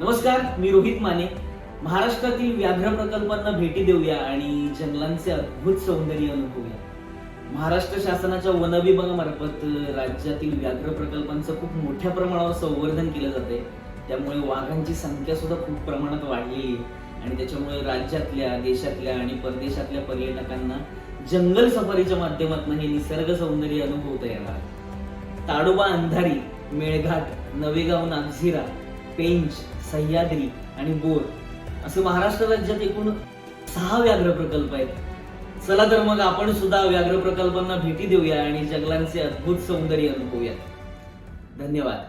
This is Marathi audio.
नमस्कार मी रोहित माने. महाराष्ट्रातील व्याघ्र प्रकल्पांना भेटी देऊया आणि जंगलांचे अद्भुत सौंदर्य अनुभवूया. महाराष्ट्र शासनाच्या वन विभागामार्फत राज्यातील व्याघ्र प्रकल्पांचं खूप मोठ्या प्रमाणावर संवर्धन केलं जाते त्यामुळे वाघांची संख्या सुद्धा खूप प्रमाणात वाढलेली आहे. आणि त्याच्यामुळे राज्यातल्या देशातल्या आणि परदेशातल्या पर्यटकांना जंगल सफारीच्या माध्यमातून हे निसर्ग सौंदर्य अनुभवता येणार ताडोबा अंधारी मेळघाट नवेगाव नागझिरा पेंच सह्याद्री आणि बोर असे महाराष्ट्र राज्यात एकूण सहा व्याघ्र प्रकल्प आहेत. चला तर मग आपण सुद्धा व्याघ्र प्रकल्पांना भेटी देऊया आणि जंगलांचे अद्भुत सौंदर्य अनुभवूया धन्यवाद.